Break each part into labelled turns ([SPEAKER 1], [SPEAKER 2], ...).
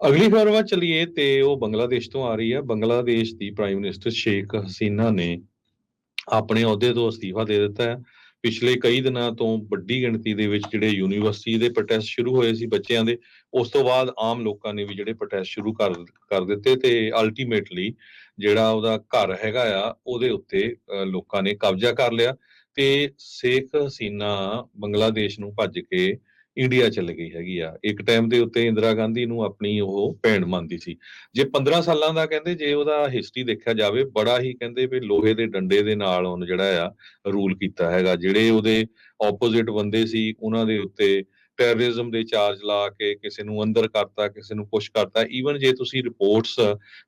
[SPEAKER 1] ਅਗਲੀ ਖਬਰ ਵੱਲ ਚਲੀਏ ਤੇ ਉਹ ਬੰਗਲਾਦੇਸ਼ ਤੋਂ ਆ ਰਹੀ ਹੈ। ਬੰਗਲਾਦੇਸ਼ ਦੀ ਪ੍ਰਾਈਮ ਮਿਨਿਸਟਰ ਸ਼ੇਖ ਹਸੀਨਾ ਨੇ ਆਪਣੇ ਅਹੁਦੇ ਤੋਂ ਅਸਤੀਫਾ ਦੇ ਦਿੱਤਾ ਹੈ। ਪਿਛਲੇ ਕਈ ਦਿਨਾਂ ਤੋਂ ਵੱਡੀ ਗਿਣਤੀ ਦੇ ਵਿੱਚ ਜਿਹੜੇ ਯੂਨੀਵਰਸਿਟੀ ਦੇ ਪ੍ਰੋਟੈਸਟ ਸ਼ੁਰੂ ਹੋਏ ਸੀ ਬੱਚਿਆਂ ਦੇ ਉਸ ਤੋਂ ਬਾਅਦ ਆਮ ਲੋਕਾਂ ਨੇ ਵੀ ਜਿਹੜੇ ਪ੍ਰੋਟੈਸਟ ਸ਼ੁਰੂ ਕਰ ਕਰ ਦਿੱਤੇ ਤੇ ਅਲਟੀਮੇਟਲੀ ਜਿਹੜਾ ਉਹਦਾ ਘਰ ਹੈਗਾ ਆ ਉਹਦੇ ਉੱਤੇ ਅ, ਲੋਕਾਂ ਨੇ ਕਬਜ਼ਾ ਕਰ ਲਿਆ ਤੇ ਸ਼ੇਖ ਹਸੀਨਾ ਬੰਗਲਾਦੇਸ਼ ਨੂੰ ਭੱਜ ਕੇ ਇੰਡੀਆ ਚਲੇ ਗਈ ਹੈਗੀ ਆ। ਇੱਕ ਟਾਈਮ ਦੇ ਉੱਤੇ ਇੰਦਰਾ ਗਾਂਧੀ ਨੂੰ ਆਪਣੀ ਉਹ ਭੈਣ ਮੰਨਦੀ ਸੀ। ਜੇ 15 ਸਾਲਾਂ ਦਾ ਕਹਿੰਦੇ ਜੇ ਉਹਦਾ ਹਿਸਟਰੀ ਦੇਖਿਆ ਜਾਵੇ ਬੜਾ ਹੀ ਕਹਿੰਦੇ ਵੀ ਲੋਹੇ ਦੇ ਡੰਡੇ ਦੇ ਨਾਲ ਉਹਨ ਜਿਹੜਾ ਆ ਰੂਲ ਕੀਤਾ ਹੈਗਾ। ਜਿਹੜੇ ਉਹਦੇ ਆਪੋਜ਼ਿਟ ਬੰਦੇ ਸੀ ਉਹਨਾਂ ਦੇ ਉੱਤੇ ਟੈਰਰਿਜ਼ਮ ਦੇ ਚਾਰਜ ਲਾ ਕੇ ਕਿਸੇ ਨੂੰ ਅੰਦਰ ਕਰਤਾ ਕਿਸੇ ਨੂੰ ਪੁਸ਼ ਕਰਤਾ। ਈਵਨ ਜੇ ਤੁਸੀਂ ਰਿਪੋਰਟਸ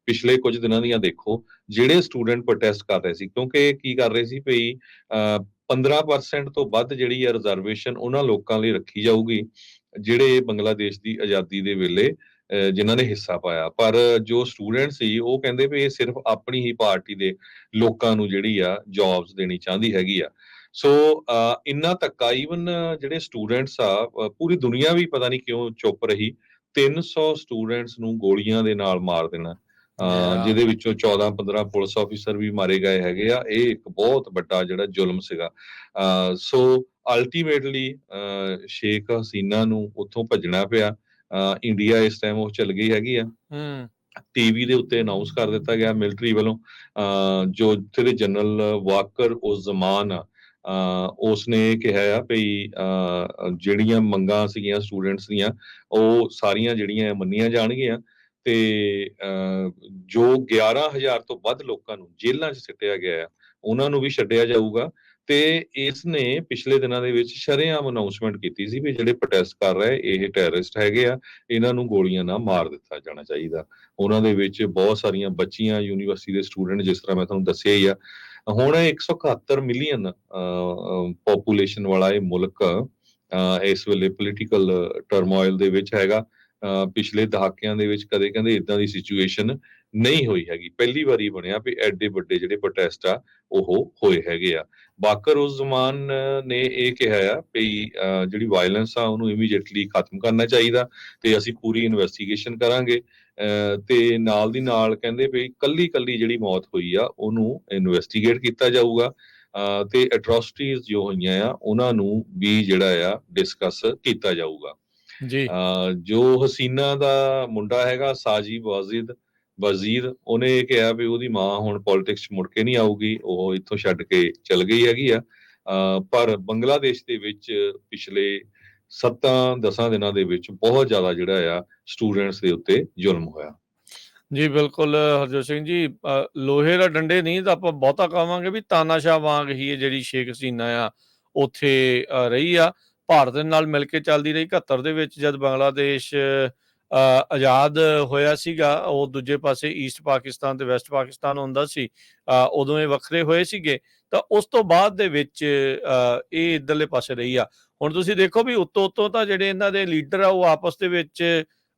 [SPEAKER 1] ਪਿਛਲੇ ਕੁਝ ਦਿਨਾਂ ਦੀਆਂ ਦੇਖੋ ਜਿਹੜੇ ਸਟੂਡੈਂਟ ਪ੍ਰੋਟੈਸਟ ਕਰ ਰਹੇ ਸੀ ਕਿਉਂਕਿ ਕੀ ਕਰ ਰਹੇ ਸੀ ਭਈ ਅਹ, 15% ਤੋਂ ਵੱਧ ਜਿਹੜੀ ਹੈ ਰਿਜ਼ਰਵੇਸ਼ਨ ਉਹਨਾਂ ਲੋਕਾਂ ਲਈ ਰੱਖੀ ਜਾਊਗੀ ਜਿਹੜੇ ਬੰਗਲਾਦੇਸ਼ ਦੀ ਆਜ਼ਾਦੀ ਦੇ ਵੇਲੇ ਅਹ, ਜਿਨ੍ਹਾਂ ਨੇ ਹਿੱਸਾ ਪਾਇਆ। ਪਰ ਜੋ ਸਟੂਡੈਂਟ ਸੀ ਉਹ ਕਹਿੰਦੇ ਵੀ ਇਹ ਸਿਰਫ ਆਪਣੀ ਹੀ ਪਾਰਟੀ ਦੇ ਲੋਕਾਂ ਨੂੰ ਜਿਹੜੀ ਆ ਜੌਬਸ ਦੇਣੀ ਚਾਹੁੰਦੀ ਹੈਗੀ ਆ। ਸੋ ਅਹ, ਇੰਨਾ ਧੱਕਾ ਈਵਨ ਜਿਹੜੇ ਸਟੂਡੈਂਟਸ ਆ ਪੂਰੀ ਦੁਨੀਆ ਵੀ ਪਤਾ ਨਹੀਂ ਕਿਉਂ ਚੁੱਪ ਰਹੀ। 300 ਸਟੂਡੈਂਟਸ ਨੂੰ ਗੋਲੀਆਂ ਦੇ ਨਾਲ ਮਾਰ ਦੇਣਾ। ਜਿਹਦੇ ਵਿੱਚੋਂ 14 15 ਪੁਲਿਸ ਆਫੀਸਰ ਵੀ ਮਾਰੇ ਗਏ ਹੈਗੇ ਆ। ਇਹ ਇੱਕ ਬਹੁਤ ਵੱਡਾ ਜਿਹੜਾ ਜ਼ੁਲਮ ਸੀਗਾ। ਸੋ ਅਲਟੀਮੇਟਲੀ ਸ਼ੇਖ ਹਸੀਨਾ ਨੂੰ ਉੱਥੋਂ ਭੱਜਣਾ ਪਿਆ। ਇੰਡੀਆ ਇਸ ਟਾਈਮ ਉਹ ਚਲ ਗਈ ਹੈਗੀ ਆ।
[SPEAKER 2] ਹੂੰ।
[SPEAKER 1] ਟੀਵੀ ਦੇ ਉੱਤੇ ਅਨਾਉਂਸ ਕਰ ਦਿੱਤਾ ਗਿਆ ਮਿਲਟਰੀ ਵੱਲੋਂ। ਜੋ ਇੱਥੇ ਦੇ ਜਨਰਲ ਵਾਕਰ ਉਸ ਜ਼ਮਾਨ ਉਸਨੇ ਇਹ ਕਿਹਾ ਆ ਭਈ ਜਿਹੜੀਆਂ ਮੰਗਾਂ ਸੀਗੀਆਂ ਸਟੂਡੈਂਟਸ ਦੀਆਂ ਉਹ ਸਾਰੀਆਂ ਜਿਹੜੀਆਂ ਮੰਨੀਆਂ ਜਾਣਗੀਆਂ। ਤੇ ਅਹ, ਜੋ 11000 ਤੋਂ ਵੱਧ ਲੋਕਾਂ ਨੂੰ ਜੇਲ੍ਹਾਂ 'ਚ ਸਿੱਟਿਆ ਗਿਆ ਉਹਨਾਂ ਨੂੰ ਵੀ ਛੱਡਿਆ ਜਾਊਗਾ। ਤੇ ਇਸ ਨੇ ਪਿਛਲੇ ਦਿਨਾਂ ਦੇ ਵਿੱਚ ਸ਼ਰੇਆਮ ਅਨਾਉਂਸਮੈਂਟ ਕੀਤੀ ਸੀ ਵੀ ਜਿਹੜੇ ਪ੍ਰੋਟੈਸਟ ਕਰ ਰਹੇ ਇਹ ਟੈਰਰਿਸਟ ਹੈਗੇ ਆ ਇਹਨਾਂ ਨੂੰ ਗੋਲੀਆਂ ਨਾਲ ਮਾਰ ਦਿੱਤਾ ਜਾਣਾ ਚਾਹੀਦਾ। ਉਹਨਾਂ ਦੇ ਵਿੱਚ ਬਹੁਤ ਸਾਰੀਆਂ ਬੱਚੀਆਂ ਯੂਨੀਵਰਸਿਟੀ ਦੇ ਸਟੂਡੈਂਟ ਜਿਸ ਤਰ੍ਹਾਂ ਮੈਂ ਤੁਹਾਨੂੰ ਦੱਸਿਆ ਹੀ ਆ। ਹੁਣ 171 ਮਿਲੀਅਨ ਪੋਪੂਲੇਸ਼ਨ ਵਾਲਾ ਇਹ ਮੁਲਕ ਅਹ, ਇਸ ਵੇਲੇ ਪੋਲੀਟੀਕਲ ਟਰਮੋਇਲ ਦੇ ਵਿੱਚ ਹੈਗਾ। ਪਿਛਲੇ ਦਹਾਕਿਆਂ ਦੇ ਵਿੱਚ ਕਦੇ ਕਹਿੰਦੇ ਇਦਾਂ ਦੀ ਸਿਚੁਏਸ਼ਨ ਨਹੀਂ ਹੋਈ ਹੈਗੀ। ਪਹਿਲੀ ਵਾਰੀ ਬਣਿਆ ਵੀ ਐਡੇ ਵੱਡੇ ਜਿਹੜੇ ਪ੍ਰੋਟੈਸਟ ਆ ਉਹ ਹੋਏ ਹੈਗੇ ਆ। ਬਾਕਰ ਉਸ ਜ਼ਮਾਨ ਨੇ ਇਹ ਕਿਹਾ ਆ ਵੀ ਜਿਹੜੀ ਵਾਇਲੈਂਸ ਆ ਉਹਨੂੰ ਇਮੀਡੀਏਟਲੀ ਖਤਮ ਕਰਨਾ ਚਾਹੀਦਾ ਤੇ ਅਸੀਂ ਪੂਰੀ ਇਨਵੈਸਟੀਗੇਸ਼ਨ ਕਰਾਂਗੇ। ਅਹ, ਤੇ ਨਾਲ ਦੀ ਨਾਲ ਕਹਿੰਦੇ ਵੀ ਕੱਲੀ ਕੱਲੀ ਜਿਹੜੀ ਮੌਤ ਹੋਈ ਆ ਉਹਨੂੰ ਇਨਵੈਸਟੀਗੇਟ ਕੀਤਾ ਜਾਊਗਾ। ਤੇ ਐਟਰੋਸਿਟੀਜ਼ ਜੋ ਹੋਈਆਂ ਆ ਉਹਨਾਂ ਨੂੰ ਵੀ ਜਿਹੜਾ ਆ ਡਿਸਕਸ ਕੀਤਾ ਜਾਊਗਾ।
[SPEAKER 2] ਜੀ।
[SPEAKER 1] ਜੋ ਹਸੀਨਾ ਦਾ ਮੁੰਡਾ ਹੈਗਾ ਸਾਜੀ ਵਾਜ਼ਿਦ ਵਜ਼ੀਰ ਉਹਨੇ ਇਹ ਕਿਹਾ ਵੀ ਉਹਦੀ ਮਾਂ ਹੁਣ ਪੋਲਿਟਿਕਸ 'ਚ ਮੁੜ ਕੇ ਨਹੀਂ ਆਊਗੀ ਉਹ ਇੱਥੋਂ ਛੱਡ ਕੇ ਚਲ ਗਈ ਹੈਗੀ ਆ। ਪਰ ਬੰਗਲਾਦੇਸ਼ ਦੇ ਵਿੱਚ ਪਿਛਲੇ 7-10 ਦਿਨਾਂ ਦੇ ਵਿੱਚ ਬਹੁਤ ਜ਼ਿਆਦਾ ਜਿਹੜਾ ਆ ਸਟੂਡੈਂਟਸ ਦੇ ਉੱਤੇ ਜ਼ੁਲਮ ਹੋਇਆ।
[SPEAKER 2] ਜੀ ਬਿਲਕੁਲ ਹਰਜੋਤ ਸਿੰਘ ਜੀ ਲੋਹੇ ਦਾ ਡੰਡੇ ਨਹੀਂ ਤਾਂ ਆਪਾਂ ਬਹੁਤਾ ਕਹਾਂਗੇ ਵੀ ਤਾਨਾਸ਼ਾਹ ਵਾਂਗ ਹੀ ਇਹ ਜਿਹੜੀ ਸ਼ੇਖ ਹਸੀਨਾ ਆ ਉੱਥੇ ਰਹੀ ਆ। ਭਾਰਤ ਦੇ ਨਾਲ ਮਿਲ ਕੇ ਚੱਲਦੀ ਰਹੀ। 71 ਦੇ ਵਿੱਚ ਜਦ ਬੰਗਲਾਦੇਸ਼ ਅ, ਆਜ਼ਾਦ ਹੋਇਆ ਸੀਗਾ ਉਹ ਦੂਜੇ ਪਾਸੇ ਈਸਟ ਪਾਕਿਸਤਾਨ ਤੇ ਵੈਸਟ ਪਾਕਿਸਤਾਨ ਹੁੰਦਾ ਸੀ ਉਦੋਂ ਇਹ ਵੱਖਰੇ ਹੋਏ ਸੀਗੇ। ਤਾਂ ਉਸ ਤੋਂ ਬਾਅਦ ਦੇ ਵਿੱਚ ਇਹ ਇਧਰਲੇ ਪਾਸੇ ਰਹੀ ਆ। ਹੁਣ ਤੁਸੀਂ ਦੇਖੋ ਵੀ ਉੱਤੋਂ ਉੱਤੋਂ ਤਾਂ ਜਿਹੜੇ ਇਹਨਾਂ ਦੇ ਲੀਡਰ ਆ ਉਹ ਆਪਸ ਦੇ ਵਿੱਚ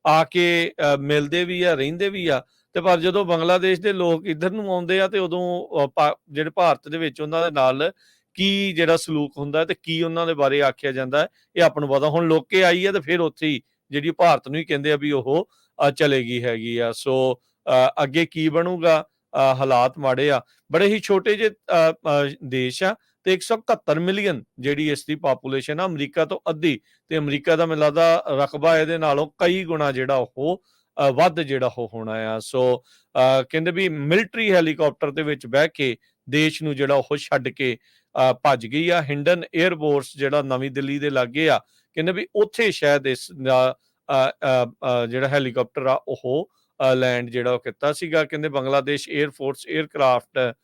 [SPEAKER 2] ਆ ਕੇ ਅ, ਮਿਲਦੇ ਵੀ ਆ ਰਹਿੰਦੇ ਵੀ ਆ। ਤੇ ਪਰ ਜਦੋਂ ਬੰਗਲਾਦੇਸ਼ ਦੇ ਲੋਕ ਇੱਧਰ ਨੂੰ ਆਉਂਦੇ ਆ ਤੇ ਉਦੋਂ ਅ, ਭਾ- ਜਿਹੜੇ ਭਾਰਤ ਦੇ ਵਿੱਚ ਉਹਨਾਂ ਦੇ ਨਾਲ ਕੀ ਜਿਹੜਾ ਸਲੂਕ ਹੁੰਦਾ ਤੇ ਕੀ ਉਹਨਾਂ ਦੇ ਬਾਰੇ ਆਖਿਆ ਜਾਂਦਾ ਹੈ, ਇਹ ਆਪਾਂ ਨੂੰ ਪਤਾ। ਹੁਣ ਲੋਕੇ ਆਈ ਹੈ ਤੇ ਫਿਰ ਉੱਥੇ ਹੀ ਜਿਹੜੀ ਭਾਰਤ ਨੂੰ ਹੀ ਕਹਿੰਦੇ ਆ ਵੀ ਉਹ ਚਲੇਗੀ ਹੈਗੀ ਆ। ਸੋ ਅੱਗੇ ਕੀ ਬਣੂਗਾ? ਹਾਲਾਤ ਮਾੜੇ ਆ। ਬੜੇ ਹੀ ਛੋਟੇ ਜਿਹੇ ਦੇਸ਼ ਆ ਤੇ 171 ਮਿਲੀਅਨ ਜਿਹੜੀ ਇਸ ਦੀ ਪਾਪੂਲੇਸ਼ਨ ਆ ਅਮਰੀਕਾ ਤੋਂ ਅੱਧੀ। ਤੇ ਅਮਰੀਕਾ ਦਾ ਮੈਨੂੰ ਲੱਗਦਾ ਰਕਬਾ ਇਹਦੇ ਨਾਲੋਂ ਕਈ ਗੁਣਾ ਜਿਹੜਾ ਉਹ ਵੱਧ ਜਿਹੜਾ ਉਹ ਹੋਣਾ ਆ। ਸੋ ਅ, ਕਹਿੰਦੇ ਵੀ ਮਿਲਟਰੀ ਹੈਲੀਕਾਪਟਰ ਦੇ ਵਿੱਚ ਬਹਿ ਕੇ ਦੇਸ਼ ਨੂੰ ਜਿਹੜਾ ਉਹ ਛੱਡ ਕੇ ਭੱਜ ਗਈ ਆ। ਹਿੰਡਨ 에ਅਰਫੋਰਸ ਜਿਹੜਾ ਨਵੀਂ ਦਿੱਲੀ ਦੇ ਲਾਗੇ ਆ, ਕਹਿੰਦੇ ਵੀ ਉੱਥੇ ਸ਼ਾਇਦ ਇਸ ਦਾ ਜਿਹੜਾ ਹੈਲੀਕਾਪਟਰ ਆ, ਉਹ ਲੈਂਡ ਜਿਹੜਾ ਉਹ ਕੀਤਾ ਸੀਗਾ। ਕਹਿੰਦੇ ਬੰਗਲਾਦੇਸ਼ 에ਅਰਫੋਰਸ 에ਅਰਕ੍ਰਾਫਟ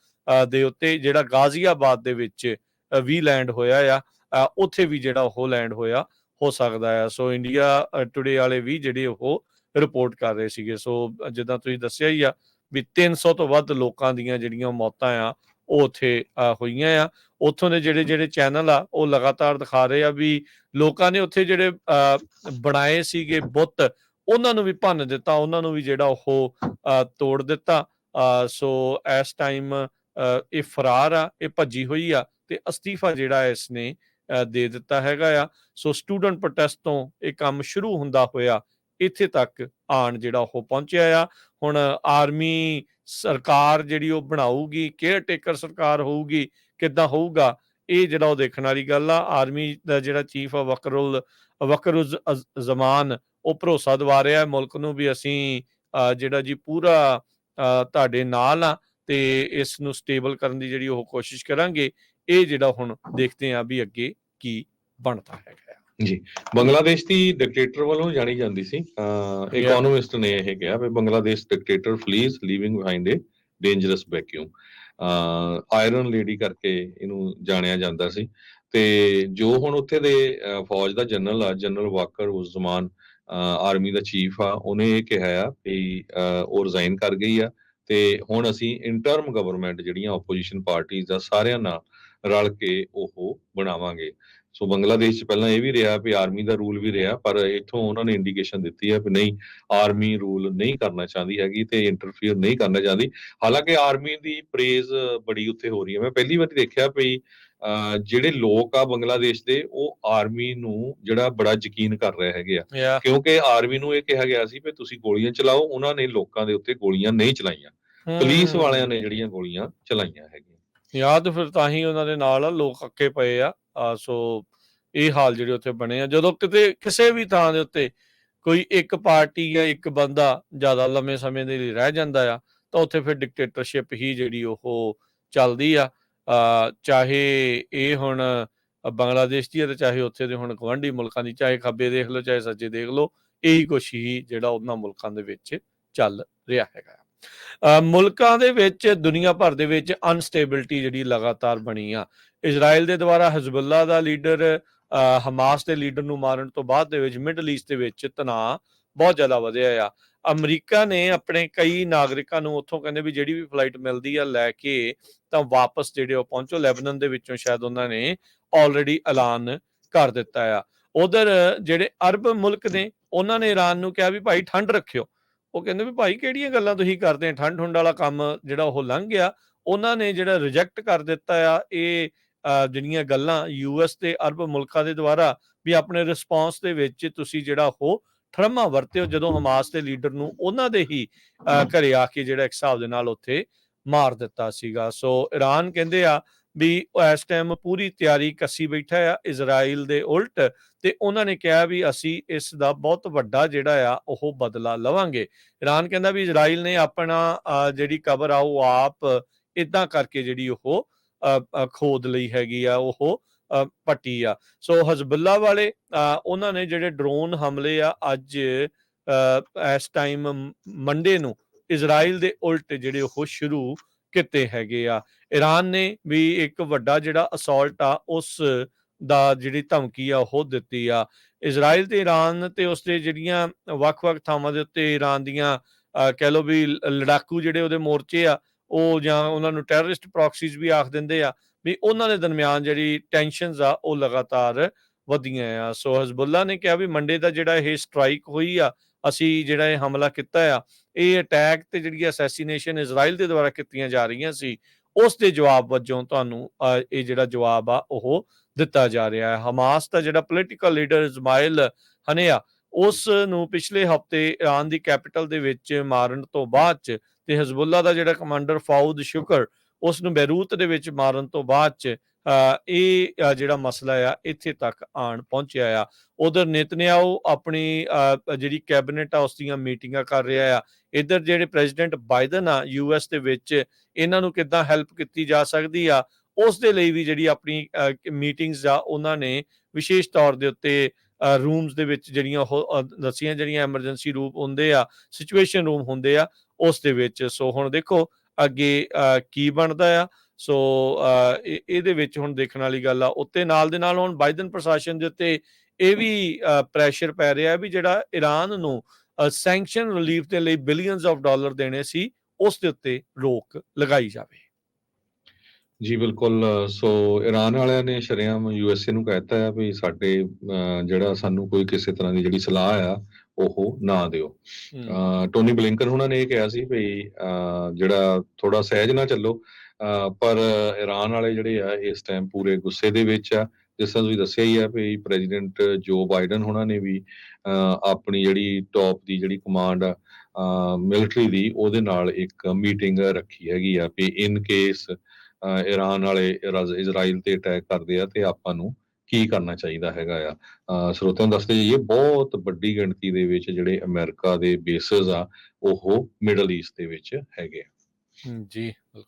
[SPEAKER 2] ਦੇ ਉੱਤੇ ਜਿਹੜਾ ਗਾਜ਼ੀਆਬਾਦ ਦੇ ਵਿੱਚ ਵੀ ਲੈਂਡ ਹੋਇਆ ਆ। ਉੱਥੇ ਵੀ ਜਿਹੜਾ ਉਹ ਲੈਂਡ ਹੋਇਆ, ਹੋ ਸਕਦਾ ਆ। ਸੋ ਇੰਡੀਆ ਟੁਡੇ ਵਾਲੇ ਵੀ ਜਿਹੜੇ ਉਹ ਰਿਪੋਰਟ ਕਰ ਰਹੇ ਸੀਗੇ। ਸੋ ਜਿੱਦਾਂ ਤੁਸੀਂ ਦੱਸਿਆ ਹੀ ਆ ਵੀ 300 ਤੋਂ ਵੱਧ ਲੋਕਾਂ ਦੀਆਂ ਜਿਹੜੀਆਂ ਮੌਤਾਂ ਆ ਉਹ ਉੱਥੇ ਹੋਈਆਂ ਆ। ਉੱਥੋਂ ਦੇ ਜਿਹੜੇ ਜਿਹੜੇ ਚੈਨਲ ਆ, ਉਹ ਲਗਾਤਾਰ ਦਿਖਾ ਰਹੇ ਆ ਵੀ ਲੋਕਾਂ ਨੇ ਉੱਥੇ ਜਿਹੜੇ ਬਣਾਏ ਸੀਗੇ ਬੁੱਤ, ਉਹਨਾਂ ਨੂੰ ਵੀ ਭੰਨ ਦਿੱਤਾ, ਉਹਨਾਂ ਨੂੰ ਵੀ ਜਿਹੜਾ ਉਹ ਤੋੜ ਦਿੱਤਾ। ਸੋ ਇਸ ਟਾਈਮ ਇਹ ਫਰਾਰ ਆ, ਇਹ ਭੱਜੀ ਹੋਈ ਆ ਤੇ ਅਸਤੀਫਾ ਜਿਹੜਾ ਇਸ ਨੇ ਦੇ ਦਿੱਤਾ ਹੈਗਾ ਆ। ਸੋ ਸਟੂਡੈਂਟ ਪ੍ਰੋਟੈਸਟ ਤੋਂ ਇਹ ਕੰਮ ਸ਼ੁਰੂ ਹੁੰਦਾ ਹੋਇਆ, ਇੱਥੇ ਤੱਕ ਆਣ ਜਿਹੜਾ ਉਹ ਪਹੁੰਚਿਆ ਆ। ਹੁਣ ਆਰਮੀ ਸਰਕਾਰ ਜਿਹੜੀ ਉਹ ਬਣਾਊਗੀ ਕੇਅਰ ਟੇਕਰ ਸਰਕਾਰ ਹੋਊਗੀ, ਕਿੱਦਾਂ ਹੋਊਗਾ, ਇਹ ਜਿਹੜਾ ਉਹ ਦੇਖਣ ਵਾਲੀ ਗੱਲ ਆ। ਆਰਮੀ ਦਾ ਜਿਹੜਾ ਚੀਫ ਆ, ਵਕਰੁਲ, ਵਕਰੁਜ਼ ਜ਼ਮਾਨ, ਉਹ ਭਰੋਸਾ ਦਵਾ ਰਿਹਾ ਹੈ। ਮੁਲਕ ਨੂੰ ਵੀ ਅਸੀਂ ਜਿਹੜਾ ਜੀ ਪੂਰਾ ਤੁਹਾਡੇ ਨਾਲ ਆ ਤੇ ਇਸ ਨੂੰ ਸਟੇਬਲ ਕਰਨ ਦੀ ਜਿਹੜੀ ਉਹ ਕੋਸ਼ਿਸ਼ ਕਰਾਂਗੇ। ਇਹ ਜਿਹੜਾ ਹੁਣ ਦੇਖਦੇ ਆ ਵੀ ਅੱਗੇ ਕੀ ਬਣਦਾ ਹੈਗਾ।
[SPEAKER 1] ਬੰਗਲਾਦੇਸ਼ ਦੀ ਡਿਕਟੇਟਰ ਵੱਲੋਂ ਜਾਣੀ ਜਾਂਦੀ ਸੀ. ਇਕਨੋਮਿਸਟ ਨੇ ਇਹ ਕਿਹਾ ਵੀ Bangladesh dictator flees leaving behind a dangerous vacuum iron lady ਕਰਕੇ ਇਹਨੂੰ ਜਾਣਿਆ ਜਾਂਦਾ ਸੀ। ਤੇ ਜੋ ਹੁਣ ਉੱਥੇ ਦੇ ਫੌਜ ਦਾ ਜਨਰਲ ਆ ਜਨਰਲ ਵਾਕਰ ਉਸ ਜ਼ਮਾਨ ਆਰਮੀ ਦਾ ਚੀਫ ਆ ਉਹਨੇ ਇਹ ਕਿਹਾ ਆ ਕਿ ਅਹ, ਉਹ ਰਿਜ਼ਾਈਨ ਕਰ ਗਈ ਆ। ਤੇ ਹੁਣ ਅਸੀਂ ਇੰਟਰਮ ਗਵਰਨਮੈਂਟ ਜਿਹੜੀਆਂ ਆਪੋਜੀਸ਼ਨ ਪਾਰਟੀਆਂ ਦਾ ਸਾਰਿਆਂ ਨਾਲ ਰਲ ਕੇ ਉਹ ਬਣਾਵਾਂਗੇ। ਸੋ ਬੰਗਲਾਦੇਸ਼ ਚ ਪਹਿਲਾਂ ਇਹ ਵੀ ਰਿਹਾ ਵੀ ਆਰਮੀ ਦਾ ਰੂਲ ਵੀ ਰਿਹਾ ਪਰ ਇੱਥੋਂ ਉਹਨਾਂ ਨੇ ਇੰਡੀਕੇਸ਼ਨ ਦਿੱਤੀ ਹੈ ਵੀ ਨਹੀਂ ਆਰਮੀ ਰੂਲ ਨਹੀਂ ਕਰਨਾ ਚਾਹੁੰਦੀ ਹੈਗੀ ਤੇ ਇੰਟਰਫੀਅਰ ਨਹੀਂ ਕਰਨਾ ਚਾਹੁੰਦੀ। ਹਾਲਾਂਕਿ ਆਰਮੀ ਦੀ ਪ੍ਰੇਜ਼ ਬੜੀ ਉੱਥੇ ਹੋ ਰਹੀ ਹੈ। ਮੈਂ ਪਹਿਲੀ ਵਾਰੀ ਦੇਖਿਆ ਵੀ ਜਿਹੜੇ ਲੋਕ ਆ ਬੰਗਲਾਦੇਸ਼ ਦੇ ਉਹ ਆਰਮੀ ਨੂੰ ਜਿਹੜਾ ਬੜਾ ਯਕੀਨ ਕਰ ਰਹੇ ਹੈਗੇ ਆ। ਕਿਉਂਕਿ ਆਰਮੀ ਨੂੰ ਇਹ ਕਿਹਾ ਗਿਆ ਸੀ ਵੀ ਤੁਸੀਂ ਗੋਲੀਆਂ ਚਲਾਓ ਉਹਨਾਂ ਨੇ ਲੋਕਾਂ ਦੇ ਉੱਤੇ ਗੋਲੀਆਂ ਨਹੀਂ ਚਲਾਈਆਂ। ਪੁਲਿਸ ਵਾਲਿਆਂ ਨੇ ਜਿਹੜੀਆਂ ਗੋਲੀਆਂ ਚਲਾਈਆਂ ਹੈਗੀਆਂ।
[SPEAKER 2] ਯਾਦ ਫਿਰ ਤਾਂ ਹੀ ਉਹਨਾਂ ਦੇ ਨਾਲ ਲੋਕ ਅੱਕੇ ਪਏ ਆ, ਸੋ ਇਹ ਹਾਲ ਜਿਹੜੇ ਉੱਥੇ ਬਣੇ ਆ। ਜਦੋਂ ਕਿਤੇ ਕਿਸੇ ਵੀ ਥਾਂ ਦੇ ਉੱਤੇ ਕੋਈ ਇੱਕ ਪਾਰਟੀ ਜਾਂ ਇੱਕ ਬੰਦਾ ਜ਼ਿਆਦਾ ਲੰਮੇ ਸਮੇਂ ਦੇ ਲਈ ਰਹਿ ਜਾਂਦਾ ਆ ਤਾਂ ਉੱਥੇ ਫਿਰ ਡਿਕਟੇਟਰਸ਼ਿਪ ਹੀ ਜਿਹੜੀ ਉਹ ਚੱਲਦੀ ਆ। ਚਾਹੇ ਇਹ ਹੁਣ ਬੰਗਲਾਦੇਸ਼ ਦੀ ਹੈ ਤੇ ਚਾਹੇ ਉੱਥੇ ਦੇ ਹੁਣ ਗਵੰਡੀ ਮੁਲਕਾਂ ਦੀ ਚਾਹੇ ਖੱਬੇ ਦੇਖ ਲਓ ਚਾਹੇ ਸੱਜੇ ਦੇਖ ਲਓ ਇਹੀ ਕੁਛ ਹੀ ਜਿਹੜਾ ਉਹਨਾਂ ਮੁਲਕਾਂ ਦੇ ਵਿੱਚ ਚੱਲ ਰਿਹਾ ਹੈਗਾ ਅ, ਮੁਲਕਾਂ ਦੇ ਵਿੱਚ ਦੁਨੀਆ ਭਰ ਦੇ ਵਿੱਚ ਅਨਸਟੇਬਿਲਟੀ ਜਿਹੜੀ ਲਗਾਤਾਰ ਬਣੀ ਆ। ਇਜ਼ਰਾਈਲ ਦੇ ਦੁਆਰਾ ਹਿਜ਼ਬੁੱਲਾ ਦਾ ਲੀਡਰ ਅ, ਹਮਾਸ ਦੇ ਲੀਡਰ ਨੂੰ ਮਾਰਨ ਤੋਂ ਬਾਅਦ ਦੇ ਵਿੱਚ ਮਿਡਲ ਈਸਟ ਦੇ ਵਿੱਚ ਤਣਾਅ ਬਹੁਤ ਜ਼ਿਆਦਾ ਵਧਿਆ ਆ। ਅਮਰੀਕਾ ਨੇ ਆਪਣੇ ਕਈ ਨਾਗਰਿਕਾਂ ਨੂੰ ਉੱਥੋਂ ਕਹਿੰਦੇ ਵੀ ਜਿਹੜੀ ਵੀ ਫਲਾਈਟ ਮਿਲਦੀ ਆ ਲੈ ਕੇ ਤਾਂ ਵਾਪਸ ਜਿਹੜੇ ਉਹ ਪਹੁੰਚੋ। ਲੈਬਨਾਨ ਦੇ ਵਿੱਚੋਂ ਸ਼ਾਇਦ ਉਹਨਾਂ ਨੇ ਆਲਰੇਡੀ ਐਲਾਨ ਕਰ ਦਿੱਤਾ ਆ। ਉਧਰ ਜਿਹੜੇ ਅਰਬ ਮੁਲਕ ਨੇ ਉਹਨਾਂ ਨੇ ਈਰਾਨ ਨੂੰ ਕਿਹਾ ਵੀ ਭਾਈ ਠੰਡ ਰੱਖਿਓ। ਉਹ ਕਹਿੰਦੇ ਵੀ ਭਾਈ ਕਿਹੜੀਆਂ ਗੱਲਾਂ ਤੁਸੀਂ ਕਰਦੇ ਠੰਡ ਠੁੰਡ ਵਾਲਾ ਕੰਮ ਜਿਹੜਾ ਉਹ ਲੰਘ ਗਿਆ। ਉਹਨਾਂ ਨੇ ਜਿਹੜਾ ਰਿਜੈਕਟ ਕਰ ਦਿੱਤਾ ਆ ਇਹ ਜਿਹੜੀਆਂ ਗੱਲਾਂ ਯੂਐਸ ਤੇ ਅਰਬ ਮੁਲਕਾਂ ਦੇ ਦੁਆਰਾ ਵੀ ਆਪਣੇ ਰਿਸਪੌਂਸ ਦੇ ਵਿੱਚ ਤੁਸੀਂ ਜਿਹੜਾ ਉਹ ਠਰਮਾ ਵਰਤਿਓ ਜਦੋਂ ਹਮਾਸ ਦੇ ਲੀਡਰ ਨੂੰ ਉਹਨਾਂ ਦੇ ਹੀ ਅਹ, ਘਰੇ ਆ ਕੇ ਜਿਹੜਾ ਇੱਕ ਹਿਸਾਬ ਦੇ ਨਾਲ ਉੱਥੇ ਮਾਰ ਦਿੱਤਾ ਸੀਗਾ। ਸੋ ਈਰਾਨ ਕਹਿੰਦੇ ਆ ਵੀ ਇਸ ਟਾਈਮ ਪੂਰੀ ਤਿਆਰੀ ਕੱਸੀ ਬੈਠਾ ਆ ਇਜ਼ਰਾਈਲ ਦੇ ਉਲਟ ਤੇ ਉਹਨਾਂ ਨੇ ਕਿਹਾ ਵੀ ਅਸੀਂ ਇਸ ਦਾ ਬਹੁਤ ਵੱਡਾ ਜਿਹੜਾ ਆ ਉਹ ਬਦਲਾ ਲਵਾਂਗੇ। ਈਰਾਨ ਕਹਿੰਦਾ ਵੀ ਇਜ਼ਰਾਈਲ ਨੇ ਆਪਣਾ ਜਿਹੜੀ ਕਬਰ ਆ ਉਹ ਆਪ ਇਦਾਂ ਕਰਕੇ ਜਿਹੜੀ ਉਹ ਖੋਦ ਲਈ ਹੈਗੀ ਆ ਉਹ ਪੱਟੀ ਆ। ਸੋ ਹਜ਼ਬੁੱਲਾ ਵਾਲੇ ਅਹ, ਉਹਨਾਂ ਨੇ ਜਿਹੜੇ ਡਰੋਨ ਹਮਲੇ ਆ ਅੱਜ ਅਹ, ਇਸ ਟਾਈਮ ਮੰਡੇ ਨੂੰ ਇਜ਼ਰਾਈਲ ਦੇ ਉਲਟ ਜਿਹੜੇ ਉਹ ਸ਼ੁਰੂ ਕੀਤੇ ਹੈਗੇ ਆ। ਈਰਾਨ ਨੇ ਵੀ ਇੱਕ ਵੱਡਾ ਜਿਹੜਾ ਅਸੌਲਟ ਆ ਉਸ ਦਾ ਜਿਹੜੀ ਧਮਕੀ ਆ ਉਹ ਦਿੱਤੀ ਆ। ਇਜ਼ਰਾਈਲ ਤੇ ਈਰਾਨ ਤੇ ਉਸ ਦੇ ਜਿਹੜੀਆਂ ਵੱਖ-ਵੱਖ ਥਾਵਾਂ ਦੇ ਉੱਤੇ ਈਰਾਨ ਦੀਆਂ ਅਹ, ਕਹਿ ਲਓ ਵੀ ਲੜਾਕੂ ਜਿਹੜੇ ਉਹਦੇ ਮੋਰਚੇ ਆ ਉਹ ਜਾਂ ਉਹਨਾਂ ਨੂੰ ਟੈਰਰਿਸਟ ਪ੍ਰੌਕਸੀਜ਼ ਵੀ ਆਖ ਦਿੰਦੇ ਆ ਵੀ ਉਹਨਾਂ ਦੇ ਦਰਮਿਆਨ ਜਿਹੜੀ ਟੈਨਸ਼ਨਸ ਆ ਉਹ ਲਗਾਤਾਰ ਵਧੀਆਂ ਆ। ਸੋ ਹਜ਼ਬੁੱਲਾ ਨੇ ਕਿਹਾ ਵੀ ਮੰਡੇ ਦਾ ਜਿਹੜਾ ਇਹ ਸਟ੍ਰਾਈਕ ਹੋਈ ਆ ਅਸੀਂ ਜਿਹੜਾ ਇਹ ਹਮਲਾ ਕੀਤਾ ਆ ਇਹ ਅਟੈਕ ਤੇ ਜਿਹੜੀ ਅਸੈਸੀਨੇਸ਼ਨ ਇਜ਼ਰਾਈਲ ਦੇ ਦੁਆਰਾ ਕੀਤੀਆਂ ਜਾ ਰਹੀਆਂ ਸੀ, ਉਸ ਦੇ ਜਵਾਬ ਵਜੋਂ ਤੁਹਾਨੂੰ ਇਹ ਜਿਹੜਾ ਜਵਾਬ ਆ, ਉਹ ਦਿੱਤਾ ਜਾ ਰਿਹਾ ਹੈ। ਹਮਾਸ ਦਾ ਜਿਹੜਾ ਪੋਲੀਟੀਕਲ ਲੀਡਰ ਇਸਮਾਇਲ ਹਨਿਆ, ਉਸ ਨੂੰ ਪਿਛਲੇ ਹਫ਼ਤੇ ਈਰਾਨ ਦੀ ਕੈਪੀਟਲ ਦੇ ਵਿੱਚ ਮਾਰਨ ਤੋਂ ਬਾਅਦ ਚ ਤੇ ਹਜ਼ਬੁੱਲਾ ਦਾ ਜਿਹੜਾ ਕਮਾਂਡਰ ਫਾਊਦ ਸ਼ੁਕਰ, ਉਸ ਨੂੰ ਬੈਰੂਤ ਦੇ ਵਿੱਚ ਮਾਰਨ ਤੋਂ ਬਾਅਦ ਚ ਇਹ ਜਿਹੜਾ ਮਸਲਾ ਆ ਇੱਥੇ ਤੱਕ ਆਣ ਪਹੁੰਚਿਆ ਆ। ਉਧਰ ਨਿਤਨਿਆਹੂ ਆਪਣੀ ਅਹ, ਜਿਹੜੀ ਕੈਬਨਿਟ ਆ ਉਸ ਦੀਆਂ ਮੀਟਿੰਗਾਂ ਕਰ ਰਿਹਾ ਆ। ਇਧਰ ਜਿਹੜੇ ਪ੍ਰੈਜ਼ੀਡੈਂਟ ਬਾਈਡਨ ਆ ਯੂਐਸ ਦੇ ਵਿੱਚ ਇਹਨਾਂ ਨੂੰ ਕਿੱਦਾਂ ਹੈਲਪ ਕੀਤੀ ਜਾ ਸਕਦੀ ਆ ਉਸ ਦੇ ਲਈ ਵੀ ਜਿਹੜੀ ਆਪਣੀ ਮੀਟਿੰਗਸ ਆ ਉਹਨਾਂ ਨੇ ਵਿਸ਼ੇਸ਼ ਤੌਰ ਦੇ ਉੱਤੇ ਰੂਮਸ ਦੇ ਵਿੱਚ ਜਿਹੜੀਆਂ ਉਹ ਦੱਸੀਆਂ ਜਿਹੜੀਆਂ ਐਮਰਜੈਂਸੀ ਰੂਪ ਹੁੰਦੇ ਆ ਸਿਚੁਏਸ਼ਨ ਰੂਮ ਹੁੰਦੇ ਆ ਉਸ ਦੇ ਵਿੱਚ। ਸੋ ਹੁਣ ਦੇਖੋ ਅੱਗੇ ਅ, ਕੀ ਬਣਦਾ ਆ। ਸੋ ਇਹਦੇ ਵਿੱਚ ਹੁਣ ਦੇਖਣ ਵਾਲੀ ਗੱਲ ਆ ਉੱਤੇ ਨਾਲ ਦੇ ਨਾਲ ਹੁਣ ਬਾਈਡਨ ਪ੍ਰਸ਼ਾਸਨ ਦੇ ਉੱਤੇ ਇਹ ਵੀ ਪ੍ਰੈਸ਼ਰ ਪੈ ਰਿਹਾ ਵੀ ਜਿਹੜਾ ਈਰਾਨ ਨੂੰ ਸੈਂਕਸ਼ਨ ਰਿਲੀਫ ਦੇ ਲਈ ਬਿਲੀਅਨਸ ਆਫ ਡਾਲਰ ਦੇਣੇ ਸੀ ਉਸ ਦੇ ਉੱਤੇ ਰੋਕ ਲਗਾਈ ਜਾਵੇ।
[SPEAKER 1] ਜੀ ਬਿਲਕੁਲ ਸੋ ਈਰਾਨ ਵਾਲਿਆਂ ਨੇ ਸ਼ਰੇਆਮ ਯੂਐਸਏ ਨੂੰ ਕਹਿਤਾ ਹੈ ਵੀ ਸਾਡੇ ਜਿਹੜਾ ਸਾਨੂੰ ਕੋਈ ਕਿਸੇ ਤਰ੍ਹਾਂ ਦੀ ਜਿਹੜੀ ਸਲਾਹ ਆ ਉਹ ਨਾ ਦਿਓ। ਟੋਨੀ ਬਲਿੰਕਨ ਉਹਨਾਂ ਨੇ ਇਹ ਕਿਹਾ ਸੀ ਵੀ ਜਿਹੜਾ ਥੋੜਾ ਸਹਿਜ ਨਾ ਚੱਲੋ ਪਰ ਈਰਾਨ ਵਾਲੇ ਜਿਹੜੇ ਆ, ਇਸ ਟਾਈਮ ਪੂਰੇ ਗੁੱਸੇ ਦੇ ਵਿੱਚ ਆ। ਜਿਸ ਤਰ੍ਹਾਂ ਤੁਸੀਂ ਦੱਸਿਆ ਹੀ ਆ ਵੀ ਪ੍ਰੈਜ਼ੀਡੈਂਟ ਜੋ ਬਾਈਡਨ ਉਹਨਾਂ ਨੇ ਵੀ ਆਪਣੀ ਜਿਹੜੀ ਟੌਪ ਦੀ ਜਿਹੜੀ ਕਮਾਂਡ ਆ ਮਿਲਟਰੀ ਦੀ, ਉਹਦੇ ਨਾਲ ਇੱਕ ਮੀਟਿੰਗ ਰੱਖੀ ਹੈਗੀ ਆ ਵੀ ਇਨ ਕੇਸ ਈਰਾਨ ਵਾਲੇ ਇਰਾਜ਼- ਇਜ਼ਰਾਈਲ ਤੇ ਅਟੈਕ ਕਰਦੇ ਆ ਤੇ ਆਪਾਂ ਨੂੰ ਕੀ ਕਰਨਾ ਚਾਹੀਦਾ ਹੈਗਾ ਆ। ਸਰੋਤਿਆਂ ਨੂੰ ਦੱਸਦੇ ਜਾਈਏ, ਬਹੁਤ ਵੱਡੀ ਗਿਣਤੀ ਦੇ ਵਿੱਚ ਜਿਹੜੇ ਅਮਰੀਕਾ ਦੇ ਬੇਸਿਸ ਆ, ਉਹ ਮਿਡਲ ਈਸਟ ਦੇ ਵਿੱਚ ਹੈਗੇ ਆ।
[SPEAKER 2] ਜੀ।